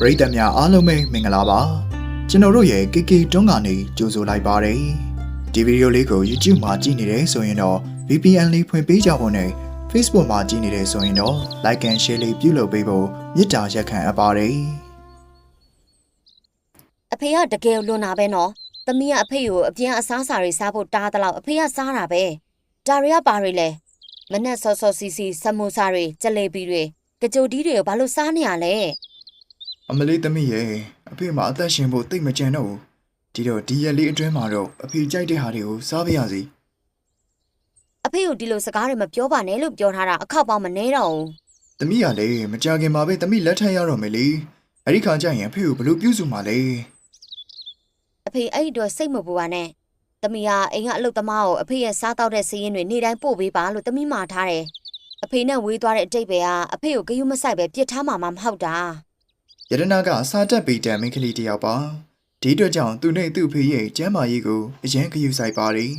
ပရိသတ်များအားလုံးပဲမင်္ဂလာပါကျွန်တော်တို့ရဲ့ KK တွန်းကနေကြိုဆိုလိုက်ပါတယ်ဒီဗီဒီယိုလေးကို YouTube မှာကြည့်နေတယ်ဆိုရင်တော့ VPN လေးဖွင့်ပေးကြဖို့နဲ့ Facebook မှာကြည့်နေတယ်ဆိုရင်တော့ Like and Share လေးပြုလုပ်ပေးဖို့မေတ္တာရက်ခံအပ်ပါတယ်အဖေကတကယ်လွန်တာပဲနော်။သမီးကအဖေကိုအပြင်းအစားအစာတွေစားဖို့တားတလောက်အဖေကစားတာပဲ။ဒါတွေကပါတွေလဲ။မနဲ့ဆော့ဆော့စီစီဆမ်မိုဆာတွေကြက်လေပီတွေကြကြိုတီးတွေကိုဘာလို့စားနေရလဲ အမလေးသမီးရဲ့အဖေမှာအသက်ရှင်ဖို့တိတ်မကြံတော့ဘူးဒီတော့ဒီရက်လေးအတွင်းမှာတော့အဖေကြိုက်တဲ့ဟာတွေကိုစားပါရစေ။အဖေကိုဒီလိုစကားတွေမပြောပါနဲ့လို့ပြောထားတာအခောက်ပေါင်းမနေတော့ဘူးသမီးကလေမကြခင်မှာပဲသမီးလက်ထပ်ရတော့မယ်လေအဲ့ဒီခါကျရင်အဖေကိုဘယ်လိုပြုစုမှာလဲ။အဖေအဲ့ဒီတော့စိတ်မပူပါနဲ့။သမီးကအိမ်ကအလုပ်သမားကိုအဖေရဲ့စားတောက်တဲ့စီးရင်တွေနေ့တိုင်းပို့ပေးပါလို့သမီးမှာထားတယ်။အဖေနဲ့ဝေးသွားတဲ့အတိတ်ပဲကအဖေကိုဂယုမဆိုင်ပဲပြစ်ထားမှာမှမဟုတ်တာ။ ယရနာကစားတက်ပေတံမိန်းကလေးတစ်ယောက်ပါဒီအတွက်ကြောင့်သူနဲ့သူ့ဖေရဲ့ကျမ်းမာရေးကိုအရင်ဂရုစိုက်ပါတယ်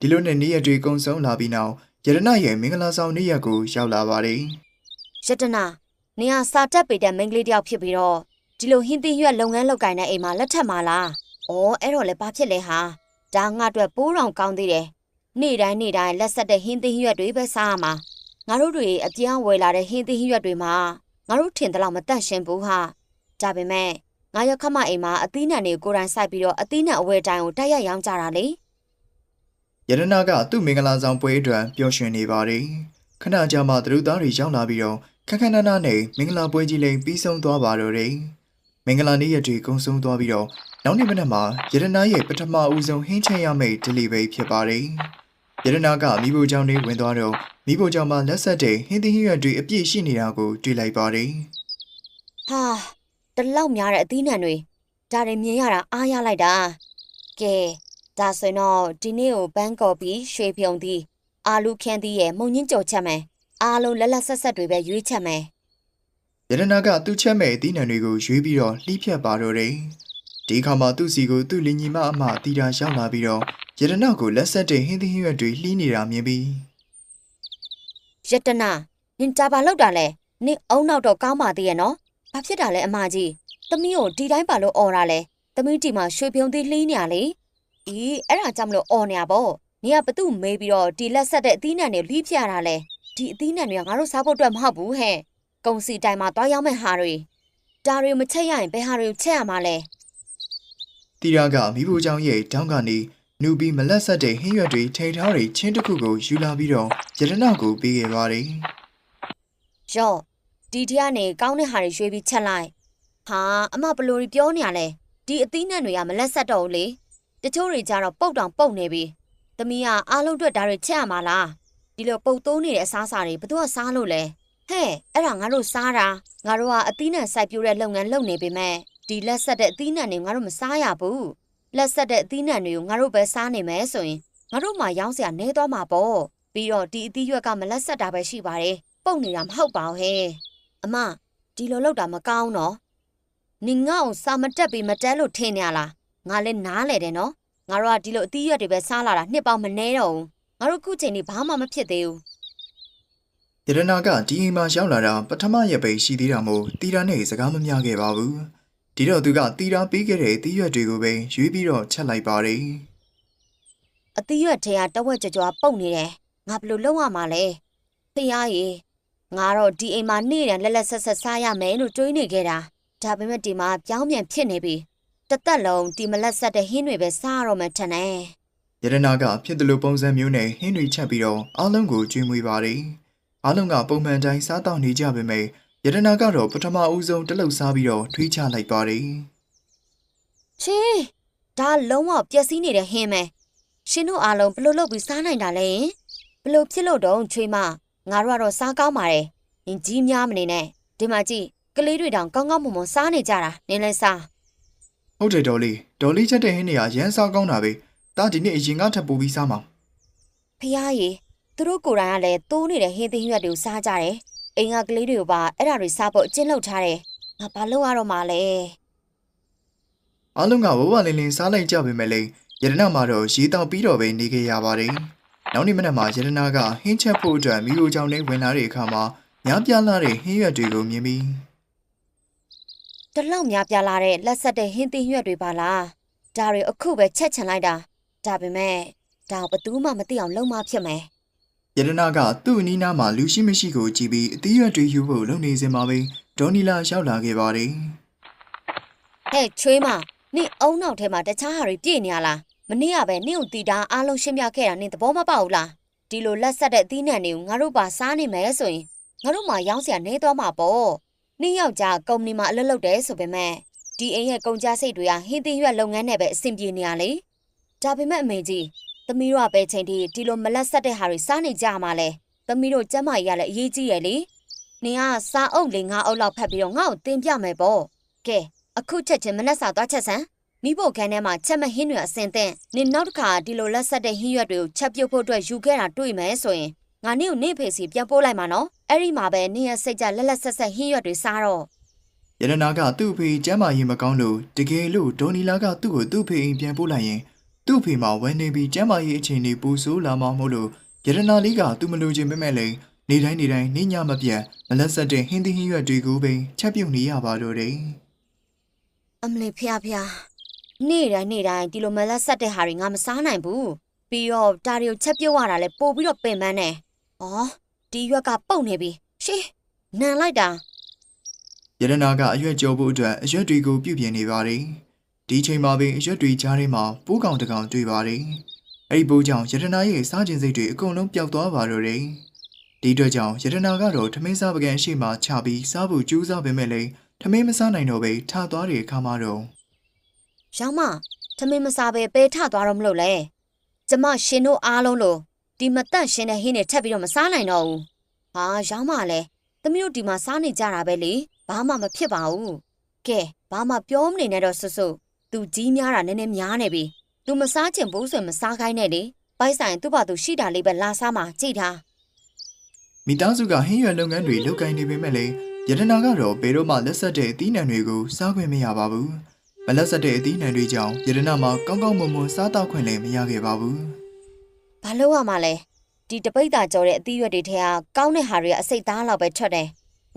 ဒီလိုနဲ့နေ့ရက်တွေကုံဆုံးလာပြီးနောက်ယရနာရဲ့မင်္ဂလာဆောင်နေ့ရက်ကိုရောက်လာပါတယ်ရတနာနေဟာစာတက်ပေတဲ့မိန်းကလေးတယောက်ဖြစ်ပြီးတော့ဒီလိုဟင်းသီးရွက်လုပ်ငန်းလုပ်ကိုင်တဲ့အိမ်မှာလက်ထပ်မှာလား။အော်အဲ့တော့လည်းဘာဖြစ်လဲဟာ။ဒါငါအတွက်ပိုးတောင်ကောင်းသေးတယ်။နေ့တိုင်းနေ့တိုင်းလက်ဆက်တဲ့ဟင်းသီးရွက်တွေပဲစားရမှာ။ငါတို့တွေအပြောင်းဝယ်လာတဲ့ဟင်းသီးရွက်တွေမှာငါတို့ထင်သလောက်မတန့်ရှင်းဘူးဟာ။ ဒါပေမဲ့ငါရခမအိမ်မှာအသီးနှံတွေကိုယ်တိုင်စိုက်ပြီးတော့အသီးနှံအဝယ်တိုင်းကိုတိုက်ရိုက်ရောင်းကြတာလေယရနာကသူ့မင်္ဂလာဆောင်ပွဲအတွက်ပျော်ရွှင်နေပါတယ်ခဏကြာမှသူတို့သားတွေရောက်လာပြီးတော့ခက်ခက်နနနဲ့မင်္ဂလာပွဲကြီးလိမ်ပြီးဆုံးသွားပါတော့တယ်မင်္ဂလာနေ့ရက်တွေကုံဆုံးသွားပြီးတော့နောက်နေ့မနက်မှာယရနာရဲ့ပထမဦးဆုံးဟင်းချက်ရမယ့်ဒလီဘေးဖြစ်ပါတယ်ယရနာကမိဖို့ကြောင့်နေဝင်သွားတော့မိဖို့ကြောင့်မှလက်ဆက်တဲ့ဟင်းသီးဟင်းရွက်တွေအပြည့်ရှိနေတာကိုတွေ့လိုက်ပါတယ်။ဟာ တလောက်များတဲ့အသီးနှံတွေဒါတွေမြင်ရတာအားရလိုက်တာ။ကဲဒါဆိုရင်တော့ဒီနေ့ကိုဘန်းကော်ပြီးရွှေပြုံသီးအာလူခင်းသီးရဲ့မုံညင်းကြော်ချက်မယ်။အားလုံးလက်လက်ဆက်ဆက်တွေပဲရွေးချက်မယ်ယရနာကသူ့ချက်မဲ့အသီးနှံတွေကိုရွေးပြီးတော့လှိဖြတ်ပါတော့တယ်ဒီခါမှာသူ့စီကိုသူ့လင်ညီမအမတီတာရောက်လာပြီးတော့ယရနာကိုလက်ဆက်တဲ့ဟင်းသီးဟင်းရွက်တွေလှီးနေတာမြင်ပြီး။ရတနာနင်တာပါလောက်တာလဲနင်အုံနောက်တော့ကောင်းပါသေးရဲ့နော်။ ဘာဖြစ်တာလဲအမကြီး။သမီးကိုဒီတိုင်းပါလို့អော်တာလဲ။သမီးတီမှာရွှေပြုံသီးလှီးနေရလေ။အေးအဲ့ဒါကြောင့်မလို့អော်နေရပေါ့။နင်ကဘသူ့မေးပြီးတော့ဒီလက်ဆက်တဲ့အသီးနှံတွေလှီးပြရတာလဲ။ဒီအသီးနှံတွေကငါတို့စားဖို့အတွက်မဟုတ်ဘူးဟဲ့။ကုံစီတိုင်မှာတွားရောက်မဲ့ဟာတွေဒါတွေမချက်ရရင်ဘယ်ဟာတွေကိုချက်ရမှာလဲတီရာကမိဖို့ကြောင့်ရဲ့တောင်းကနေနူပြီးမလက်ဆက်တဲ့ဟင်းရွက်တွေထိန်ထားတွေချင်းတစ်ခုကိုယူလာပြီးတော့ယရနာကိုပေးခဲ့ပါတယ်။ရော့ ဒီထက်ကနေကောင်းတဲ့ဟာတွေရွေးပြီးချက်လိုက်။ဟာအမဘလို့တွေပြောနေရလဲ။ဒီအသီးနှံတွေကမလက်ဆက်တော့ဘူးလေ။တချို့တွေကြတော့ပုတ်တောင်ပုတ်နေပြီ။သမီးကအားလုံးအတွက်ဒါတွေချက်ရမှာလား။ဒီလိုပုတ်သုံးနေတဲ့အစားအစာတွေဘယ်သူကစားလို့လဲ။ဟဲ့အဲ့ဒါငါတို့စားတာငါတို့ကအသီးနှံစိုက်ပျိုးတဲ့လုပ်ငန်းလုပ်နေပေမဲ့ဒီလက်ဆက်တဲ့အသီးနှံတွေငါတို့မစားရဘူး။လက်ဆက်တဲ့အသီးနှံတွေကိုငါတို့ပဲစားနေမယ်ဆိုရင်ငါတို့မှရောင်းစရာနေသွားမှာပေါ့။ပြီးတော့ဒီအသီးရွက်ကမလက်ဆက်တာပဲရှိပါတယ်။ပုတ်နေတာမဟုတ်ပါဘူးဟဲ့။ အမဒီလိုလောက်တာမကောင်းတော့။နင်ငါ့ကိုစာမတက်ပြီးမတဲလို့ထင်နေရလား။ငါလည်းနားလေတယ်နော်။ငါတို့ကဒီလိုအသီးရွက်တွေပဲစားလာတာနှစ်ပေါင်းမနှဲတော့ဘူး။ငါတို့ခုချိန်นี้ဘာမှမဖြစ်သေးဘူးယရနာကဒီအိမ်မှာရောက်လာတာပထမရက်ပဲရှိသေးတာမို့တီရာနဲ့စကားမများခဲ့ပါဘူးဒီတော့သူကတီရာပေးခဲ့တဲ့တီးရွက်တွေကိုပဲရွေးပြီးတော့ချက်လိုက်ပါတယ်။အသီးရွက်ထဲကတဝက်ကြွကြွပုတ်နေတယ်။ငါဘယ်လိုလုပ်ရမှာလဲ။ဖះရေ ငါတော့ဒီအိမ်မှာနေ့တိုင်းလက်လက်ဆက်ဆက်စားရမယ်လို့တွေးနေခဲ့တာ။ဒါပေမဲ့ဒီမှာပြောင်းပြန်ဖြစ်နေပြီ။တစ်သက်လုံးဒီမလက်ဆက်တဲ့ဟင်းတွေပဲစားရတော့မှထင်တယ်။ယရနာကဖြစ်တယ်လို့ပုံစံမျိုးနဲ့ဟင်းတွေချက်ပြီးတော့အားလုံးကိုကျွေးမွေးပါတယ်အားလုံးကပုံမှန်တိုင်းစားတော့နေကြပေမဲ့ယရနာကတော့ပထမဦးဆုံးတစ်လုံးစားပြီးတော့ထွေးချလိုက်ပါတယ်ချေဒါလုံးဝပျက်စီးနေတဲ့ဟင်းပဲရှင်တို့အားလုံးဘလို့လုပ်ပြီးစားနိုင်တာလဲဘလို့ဖြစ်လို့တော့ချွေးမ ငါတို့ကတော့စားကောင်းပါတယ်နင်ကြီးများမနေနဲ့ဒီမှာကြည့်ကလေးတွေတောင်ကောင်းကောင်းမွန်မွန်စားနေကြတာနင်းလဲစားဟုတ်တယ်ဒေါ်လေးဒေါ်လေးချက်တဲ့ဟင်းတွေကရမ်းစားကောင်းတာပဲတာဒီနေ့အရင်ကထပ်ပိုးပြီးစားမှာဖះရေသူတို့ကိုယ်တိုင်ကလည်းတိုးနေတဲ့ဟင်းသီးရွက်တွေကိုစားကြတယ်အိမ်ကကလေးတွေကိုပါအဲ့ဒါတွေစားဖို့အကျဉ်းလုပ်ထားတယ်ငါဘာလုပ်ရတော့မှလဲအားလုံးကဝဝလင်းလင်းစားလိုက်ကြပေမဲ့လေယရနာမှာတော့ရေတောက်ပြီးတော့ပဲနေခဲ့ရပါတယ် နောက်နေ့မနက်မှာယရနာကဟင်းချက်ဖို့အတွက်မိโรကြောင့်နဲ့ဝင်လာတဲ့အခါမှာညားပြားလာတဲ့ဟင်းရွက်တွေကိုမြင်ပြီးတလောက်များပြားလာတဲ့လက်ဆက်တဲ့ဟင်းသီးရွက်တွေပါလားဒါတွေအခုပဲချက်ချင်လိုက်တာဒါပေမဲ့ဒါကိုဘယ်သူမှမသိအောင်လုံးမဖြစ်မယ်ယရနာကသူ့အနီးနားမှာလူရှိမရှိကိုကြည့်ပြီးအသီးရွက်တွေယူဖို့လုပ်နေစင်မှာပဲဒေါ်နီလာရောက်လာခဲ့ပါတယ်ဟဲ့ချွေးမနင့်အုံနောက်ထဲမှာတခြားဟာတွေပြည့်နေရလား မနေ့ကပဲနင့်ကိုတီတာအားလုံးရှင်းပြခဲ့တာနင့်သဘောမပေါက်ဘူးလားဒီလိုလက်ဆက်တဲ့အသီးနှံတွေကိုငါတို့ပါစားနေမယ်ဆိုရင်ငါတို့မှရောင်းစရာနေသွားမှာပေါ့နင့်ယောက်ျားကုမ္ပဏီမှာအလုပ်လုပ်တယ်ဆိုပေမဲ့ဒီအိမ်ရဲ့ကုန်ကြစိတ်တွေကဟင်းသီးရွက်လုပ်ငန်းနဲ့ပဲအဆင်ပြေနေရလေဒါပေမဲ့အမေကြီးသမီးတို့ကပဲချိန်ထိဒီလိုမလက်ဆက်တဲ့ဟာတွေစားနေကြမှာလဲသမီးတို့ကျမ်းမာရေးရလဲအရေးကြီးရလေနင်ကစားအုပ်လေးငါးအုပ်လောက်ဖတ်ပြီးတော့ငါ့ကိုတင်ပြမယ်ပေါ့ကဲအခုချက်ချင်းမနှက်စာသွားချက်စမ်း မိဖို့ခန်းထဲမှာချက်မဟင်းတွေအစင်သင့်နင်နောက်တစ်ခါဒီလိုလက်ဆက်တဲ့ဟင်းရွက်တွေကိုချက်ပြုတ်ဖို့အတွက်ယူခဲ့တာတွေ့မယ်ဆိုရင်ငါနင့်ကိုနင့်ဖေစီပြန်ပို့လိုက်မှာနော်အဲ့ဒီမှာပဲနင့်ရဲ့စိတ်ကြလက်လက်ဆက်ဆက်ဟင်းရွက်တွေစားတော့ယရနာကသူ့အဖေကျမ်းမာရေးမကောင်းလို့တကယ်လို့ဒေါ်နီလာကသူ့ကိုသူ့ဖေအိမ်ပြန်ပို့လိုက်ရင်သူ့ဖေမှာဝမ်းနေပြီးကျမ်းမာရေးအခြေအနေပူဆိုးလာမှာမို့လို့ယရနာလေးကသူ့မလိုချင်မဲ့မဲ့လေနေတိုင်းနေတိုင်းနေညမပြတ်မလက်ဆက်တဲ့ဟင်းသီးဟင်းရွက်တွေကိုပဲချက်ပြုတ်နေရပါတော့တယ်အမလေးဖျားဖျား နေ့တိုင်းနေ့တိုင်းဒီလိုမလက်ဆက်တဲ့ဟာတွေငါမစားနိုင်ဘူးပြီးတော့ဒါတွေကိုချက်ပြုတ်ရတာလဲပို့ပြီးတော့ပင်ပန်းနေဩဒီရွက်ကပုတ်နေပြီရှေးနန်လိုက်တာယရနာကအရွက်ကြောဖို့အတွက်အရွက်တွေကိုပြုပြင်နေပါတယ်ဒီချိန်မှာပင်အရွက်တွေကြားထဲမှာပိုးကောင်တစ်ကောင်တွေ့ပါတယ်အဲ့ဒီပိုးကြောင့်ယရနာရဲ့စားခြင်းစိတ်တွေအကုန်လုံးပျောက်သွားပါတော့တယ်ဒီအတွက်ကြောင့်ယရနာကတော့ထမင်းစားပကံရှိမှချပြီးစားဖို့ကြိုးစားပေမဲ့လည်းထမင်းမစားနိုင်တော့ပဲထသွားတဲ့အခါမှာတော့ ရောင်မသမင်းမစားပဲပဲထသွားတော့မလို့လဲကျမရှင်တို့အားလုံးလို့ဒီမတန့်ရှင်တဲ့ဟင်းတွေထပ်ပြီးတော့မစားနိုင်တော့ဘူးဟာရောင်မလည်းသမီးတို့ဒီမှာစားနေကြတာပဲလေဘာမှမဖြစ်ပါဘူးကဲဘာမှပြောမနေနဲ့တော့ဆွတ်ဆွတ်သူကြီးများတာနည်းနည်းများနေပြီသူမစားချင်ဘူးဆိုရင်မစားခိုင်းနဲ့လေပိုက်ဆိုင်သူ့ဘာသူရှိတာလေးပဲလာစားမှကြည့်ထားမိသားစုကဟင်းရွက်လုပ်ငန်းတွေလုပ်ကိုင်နေပေမဲ့လည်းယတနာကတော့ဘယ်တော့မှလက်ဆက်တဲ့အသီးနှံတွေကိုစားခွင့်မရပါဘူး။ မလက်ဆက်တဲ့အသီးနှံတွေကြောင့်ယတနာမှာကောင်းကောင်းမွန်မွန်စားတော့ခွင့်လည်းမရခဲ့ပါဘူးဘာလို့ရမှာလဲဒီတပိတ်တာကြော်တဲ့အသီးရွက်တွေထဲကကောင်းတဲ့ဟာတွေကအစိတ်သားလောက်ပဲထွက်တယ်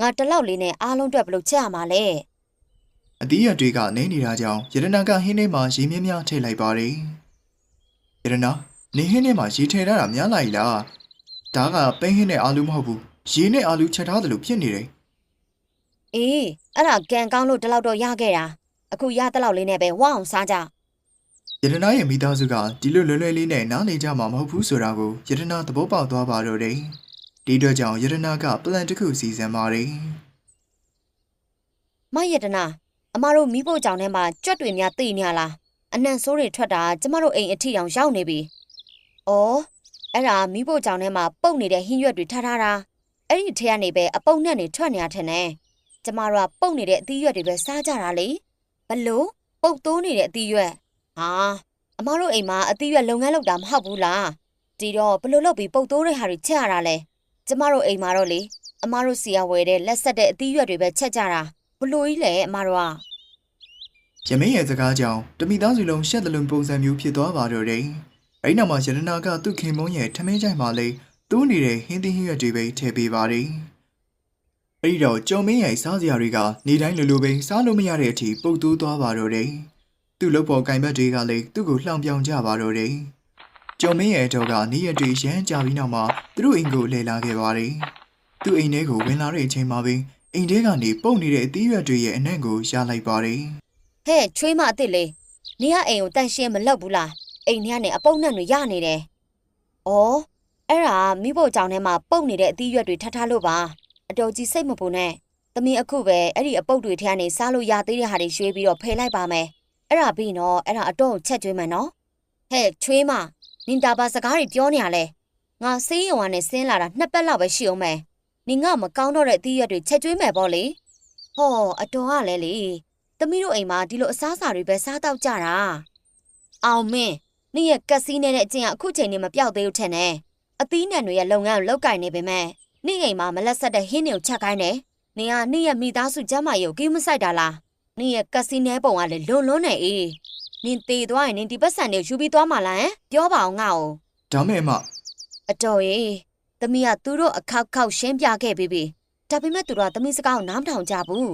ငါတစ်လောက်လေးနဲ့အားလုံးအတွက်ဘယ်လိုချက်ရမှာလဲ။အသီးရွက်တွေကနည်းနေတာကြောင့်ယတနာကဟင်းထဲမှာရေမြင်းများထည့်လိုက်ပါတယ်။ယတနာနေဟင်းထဲမှာရေထည့်ထားတာများလိုက်လား။ဒါကပဲဟင်းနဲ့အာလူမဟုတ်ဘူး။ရေနဲ့အာလူချက်ထားတယ်လို့ဖြစ်နေတယ်အေးအဲ့ဒါကန်ကောင်းလို့ဒီလောက်တော့ရခဲ့တာ အခုရတဲ့လောက်လေးနဲ့ပဲဝအောင်စားကြ။ယတနာရဲ့မိသားစုကဒီလိုလွယ်လွယ်လေးနဲ့နားနေကြမှာမဟုတ်ဘူးဆိုတာကိုယတနာသဘောပေါက်သွားပါတော့တယ်။ဒီအတွက်ကြောင့်ယတနာကပလန်တစ်ခုစီစဉ်ပါတယ်။မယတနာအမတို့မိဖို့ကြောင်ထဲမှာကြွက်တွေများတိနေရလားအနံ့ဆိုးတွေထွက်တာကျမတို့အိမ်အထီအောင်ရောက်နေပြီ။အော်အဲ့ဒါမိဖို့ကြောင်ထဲမှာပုတ်နေတဲ့ဟင်းရွက်တွေထားထားတာအဲ့ဒီထဲကနေပဲအပုတ်နဲ့နေထွက်နေရထင်တယ်။ကျမတို့ကပုတ်နေတဲ့အသီးရွက်တွေပဲစားကြတာလေ။ ဘလို့ပုတ်တိုးနေတဲ့အသီးရွက်ဟာအမတို့အိမ်မှာအသီးရွက်လုပ်ငန်းလုပ်တာမဟုတ်ဘူးလား။ဒီတော့ဘလို့လုပ်ပြီးပုတ်တိုးတဲ့ဟာတွေချက်ရတာလဲ။ကျမတို့အိမ်မှာတော့လေအမတို့စီရဝယ်တဲ့လက်ဆက်တဲ့အသီးရွက်တွေပဲချက်ကြတာဘလို့ကြီးလဲအမတို့ကရမင်းရဲ့စကားကြောင့်တမိသားစုလုံးရှက်တလုံးပုံစံမျိုးဖြစ်သွားပါတော့တယ်။အဲဒီနောက်မှာရတနာကသူ့ခင်မုန်းရဲ့ထမင်းကြိုင်မှာလေတိုးနေတဲ့ဟင်းသီးဟင်းရွက်တွေပဲထည့်ပေးပါတယ်။ အဲဒီတော့ကျော်မင်းရဲ့စားစရာတွေကနေတိုင်းလိုလိုပဲစားလို့မရတဲ့အထိပုတ်တိုးသွားပါတော့တယ်။သူ့လုပ်ပေါ်ကင်ဘက်တွေကလည်းသူ့ကိုလှောင်ပြောင်ကြပါတော့တယ်။ကျော်မင်းရဲ့အတော်ကနေရက်တွေရမ်းကြပြီးနောက်မှာသူတို့အိမ်ကိုလှည့်လာခဲ့ပါတယ်။သူ့အိမ်ထဲကိုဝင်လာတဲ့အချိန်မှာပဲအိမ်ထဲကနေပုတ်နေတဲ့အသီးရွက်တွေရဲ့အနံ့ကိုရလိုက်ပါတယ်။ဟဲ့ချွေးမအစ်စ်လေးနေရအိမ်ကိုတန့်ရှင်းမလုပ်ဘူးလားအိမ်ထဲကနေအပုတ်နဲ့တွေရနေတယ်။အော်အဲ့ဒါမိဖို့ကြောင်ထဲမှာပုတ်နေတဲ့အသီးရွက်တွေထပ်ထားလို့ပါ အတော်ကြီးစိတ်မပူနဲ့သမီးအခုပဲအဲ့ဒီအပုတ်တွေထဲကနေစားလို့ရသေးတဲ့ဟာတွေရွှေ့ပြီးတော့ဖယ်လိုက်ပါမယ်အဲ့ဒါပြီးတော့အဲ့ဒါအတော့ကိုချက်ကျွေးမယ်နော်ဟဲ့ချွေးမနင်တာပါစကားတွေပြောနေရလဲငါစေးရုံကနေဆင်းလာတာနှစ်ပတ်လောက်ပဲရှိအောင်မယ်နင်ကမကောင်းတော့တဲ့အသီးရွက်တွေချက်ကျွေးမယ်ပေါ့လေဟောအတော်ကလည်းလေသမီးတို့အိမ်မှာဒီလိုအစားအစာတွေပဲစားတော့ကြတာအောင်မင်းနင့်ရဲ့ကက်စီနဲ့တဲ့အကျင့်ကအခုချိန်နေမပြောက်သေးဘူးထင်တယ်အသီးနှံတွေရဲ့လုပ်ငန်းကိုလုပ်ကင်နေပေမဲ့ နင့်အိမ်မှာမလက်ဆက်တဲ့ဟင်းတွေကိုချက်ခိုင်းတယ်နင်ကနင့်ရဲ့မိသားစုကျမ်းမာရေးကိုကိမဆိုင်တာလားနင့်ရဲ့ကက်စီနဲပုံကလည်းလွန်လွန်းနေအေးနင်တေသွားရင်နင်ဒီပတ်စံတွေကိုယူပြီးသွားမှာလားဟမ်ပြောပါအောင်ငါ့ကိုဒါမဲ့အမအတော်ရေးသမီးကသူတို့အခောက်ခောက်ရှင်းပြခဲ့ပြီးပြီဒါပေမဲ့သူတို့ကသမီးစကားကိုနားမထောင်ကြဘူး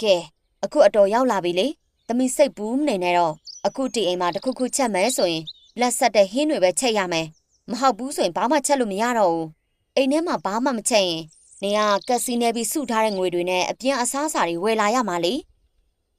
ကဲအခုအတော်ရောက်လာပြီလေသမီးစိတ်ဘူးမနေနဲ့တော့အခုတီအိမ်မှာတစ်ခုခုချက်မယ်ဆိုရင်လက်ဆက်တဲ့ဟင်းတွေပဲချက်ရမယ်မဟုတ်ဘူးဆိုရင်ဘာမှချက်လို့မရတော့ဘူး အိမ်ထဲမှာဘာမှမချက်ရင်နေကကက်စီနေပြီးစုထားတဲ့ငွေတွေနဲ့အပြင်အစားအစာတွေဝယ်လာရမှာလေ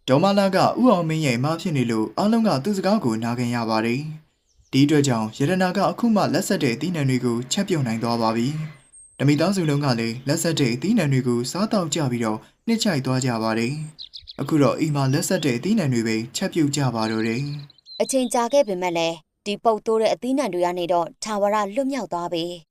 ဒေါ်မလာကဥအောင်မင်းရဲ့မဖြစ်နေလို့အားလုံးကသူ့စကားကိုနားခင်ရပါတယ်။ဒီအတွက်ကြောင့်ရတနာကအခုမှလက်ဆက်တဲ့အသီးနှံတွေကိုချက်ပြုတ်နိုင်သွားပါပြီ။ဓမိသားစုလုံးကလည်းလက်ဆက်တဲ့အသီးနှံတွေကိုစားတောက်ကြပြီးတော့နှစ်ချိုက်သွားကြပါတယ်။အခုတော့အိမ်မှာလက်ဆက်တဲ့အသီးနှံတွေပဲချက်ပြုတ်ကြပါတော့တယ်အချိန်ကြာခဲ့ပေမဲ့လည်းဒီပုတ်တိုးတဲ့အသီးနှံတွေကနေတော့ထာဝရလွတ်မြောက်သွားပြီ။